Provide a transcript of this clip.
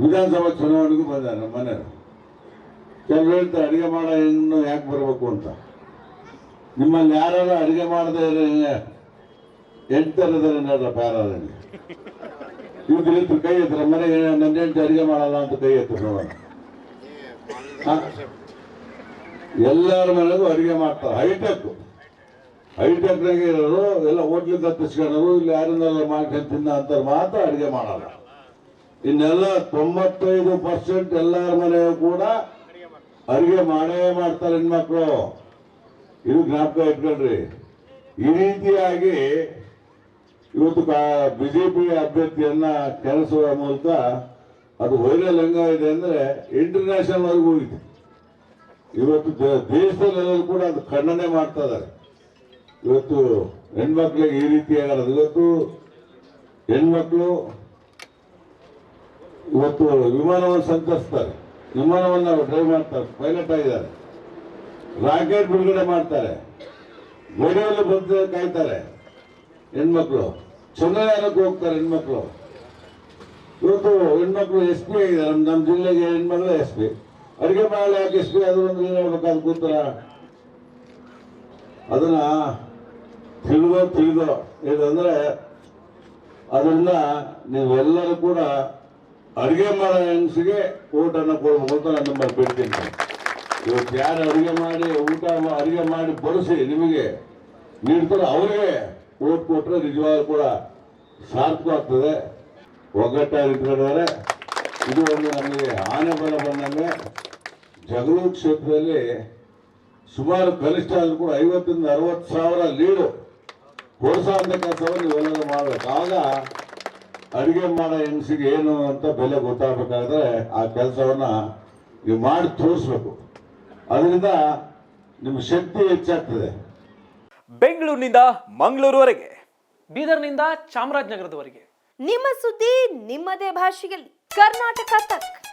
ವಿಧಾನಸಭಾ ಚುನಾವಣೆಗೂ ಬಂದ ನಮ್ಮ ಮನೆಯವರು. ಕೆಲವರು ಹೇಳ್ತಾರೆ, ಅಡುಗೆ ಮಾಡೋ ಹೆಣ್ಣು ಯಾಕೆ ಬರಬೇಕು ಅಂತ. ನಿಮ್ಮಲ್ಲಿ ಯಾರು ಅಡುಗೆ ಮಾಡದೆ ಎಂಟರಿದ್ದಾರೆ ನೋಡ್ರಪ್ಪ ಯಾರು ಇವ್ರು ಇತ್ತು ಕೈ ಎತ್ತರ, ಮನೆ ನನ್ನ ಹೆಂಡತಿ ಅಡುಗೆ ಮಾಡಲ್ಲ ಅಂತ ಕೈ ಎತ್ತರ ನೋಡೋಣ. ಎಲ್ಲರ ಮನೆಗೂ ಅಡುಗೆ ಮಾಡ್ತಾರೆ. ಹೈಟೆಕ್. ಹೈಟೆಕ್ನಾಗೆ ಇರೋರು ಎಲ್ಲ ಹೋಟ್ಲಿಗೆ ತಪ್ಪಿಸ್ಕೊಳ್ಳೋರು ಇಲ್ಲಿ ಯಾರನ್ನೆಲ್ಲ ಮಾಡ್ಕೊಂಡು ತಿನ್ನ ಅಂತ ಮಾತ್ರ ಅಡುಗೆ ಮಾಡಲ್ಲ. ಇನ್ನೆಲ್ಲ ತೊಂಬತ್ತೈದು ಪರ್ಸೆಂಟ್ ಎಲ್ಲರ ಮನೆಯೂ ಕೂಡ ಅಡುಗೆ ಮಾಡೇ ಮಾಡ್ತಾರೆ ಹೆಣ್ಮಕ್ಳು. ಇದು ಜ್ಞಾಪಕ ಇಟ್ಕೊಳ್ರಿ. ಈ ರೀತಿಯಾಗಿ ಇವತ್ತು ಬಿಜೆಪಿ ಅಭ್ಯರ್ಥಿಯನ್ನ ಕೆಲಸದ ಮೂಲಕ ಅದು ವೈರಲ್ ಇದೆ ಅಂದ್ರೆ ಇಂಟರ್ನ್ಯಾಷನಲ್ ವರೆಗೂ ಹೋಗಿದೆ. ಇವತ್ತು ದೇಶದಲ್ಲೆಲ್ಲರೂ ಕೂಡ ಅದು ಖಂಡನೆ ಮಾಡ್ತಾ ಇದ್ದಾರೆ. ಇವತ್ತು ಹೆಣ್ಮಕ್ಳಿಗೆ ಈ ರೀತಿ ಆಗೋದು ಇವತ್ತು ಹೆಣ್ಮಕ್ಳು ಇವತ್ತು ವಿಮಾನವನ್ನು ಸಂತರಿಸ್ತಾರೆ ವಿಮಾನವನ್ನು ಡ್ರೈವ್ ಮಾಡ್ತಾರೆ. ಪೈಲಟ್ ಆಗಿದ್ದಾರೆ. ರಾಕೆಟ್ ಬಿಡುಗಡೆ ಮಾಡ್ತಾರೆ. ಗೋಡೆಯಲ್ಲಿ ಬಂದು ಕಾಯ್ತಾರೆ. ಹೆಣ್ಮಕ್ಳು. ಚಂದ್ರಯಾನಕ್ಕೆ ಹೋಗ್ತಾರೆ ಹೆಣ್ಮಕ್ಳು. ಇವತ್ತು ಹೆಣ್ಮಕ್ಳು ಎಸ್ ಪಿ ಆಗಿದ್ದಾರೆ. ನಮ್ಮ ನಮ್ಮ ಜಿಲ್ಲೆಗೆ ಹೆಣ್ಮಕ್ಳು ಎಸ್ ಪಿ ಅಡುಗೆ ಮಾಡಲಿ ಯಾಕೆ ಎಸ್ ಪಿ ಅದೊಂದು ಏನು ಹೇಳ್ಬೇಕಾದ್ ಕೂತರ. ಅದನ್ನ ತಿಳಿದೋ ತಿಳಿದೋ ಇದಂದ್ರೆ ಅದರಿಂದ ನೀವೆಲ್ಲರೂ ಕೂಡ ಅಡುಗೆ ಮಾಡೋ ಹೆಂಗಸಿಗೆ ಊಟನ ಕೊಡ್ಬೇಕು ಅಂತ ನಿಮ್ಮಲ್ಲಿ ಬಿಡ್ತೀನಿ. ಇವತ್ತು ಯಾರು ಅಡುಗೆ ಮಾಡಿ ಊಟ ಅಡುಗೆ ಮಾಡಿ ಬಡಿಸಿ ನಿಮಗೆ ನೀಡ್ತಾರೆ, ಅವರಿಗೆ ಓಟ್ ಕೊಟ್ಟರೆ ನಿಜವಾಗ್ಲೂ ಕೂಡ ಸಾರ್ಥಕವಾಗ್ತದೆ ಒಗ್ಗಟ್ಟಾಗಿ ಇಟ್ಕೊಂಡಿದ್ದಾರೆ ಇದು ಒಂದು ನಮಗೆ ಆನೆ ಬಲ ಬಂದಂಗೆ ಜಗಳೂರು ಕ್ಷೇತ್ರದಲ್ಲಿ ಸುಮಾರು ಕನಿಷ್ಠ ಆದರೂ ಕೂಡ ಐವತ್ತರಿಂದ ಅರವತ್ತು ಸಾವಿರ ಲೀಡು ಕೊಡಿಸೋ ಅಂತ ಕೆಲಸವನ್ನು ನೀವೆಲ್ಲರೂ ಮಾಡಬೇಕು. ಆಗ ಅಡುಗೆ ಮಾಡೋ ಹೆಂಗಸಿಗೆ ಏನು ಅಂತ ಬೆಲೆ ಗೊತ್ತಾಗಬೇಕಾದ್ರೆ ಆ ಕೆಲಸವನ್ನ ನೀವು ಮಾಡಿ ತೋರಿಸ್ಬೇಕು. ಅದರಿಂದ ನಿಮ್ಮ ಶಕ್ತಿ ಹೆಚ್ಚಾಗ್ತದೆ. ಬೆಂಗಳೂರಿನಿಂದ ಮಂಗಳೂರುವರೆಗೆ. ಬೀದರ್ನಿಂದ ಚಾಮರಾಜನಗರದವರೆಗೆ. ನಿಮ್ಮ ಸುದ್ದಿ ನಿಮ್ಮದೇ ಭಾಷೆಯಲ್ಲಿ. ಕರ್ನಾಟಕ ತಕ್.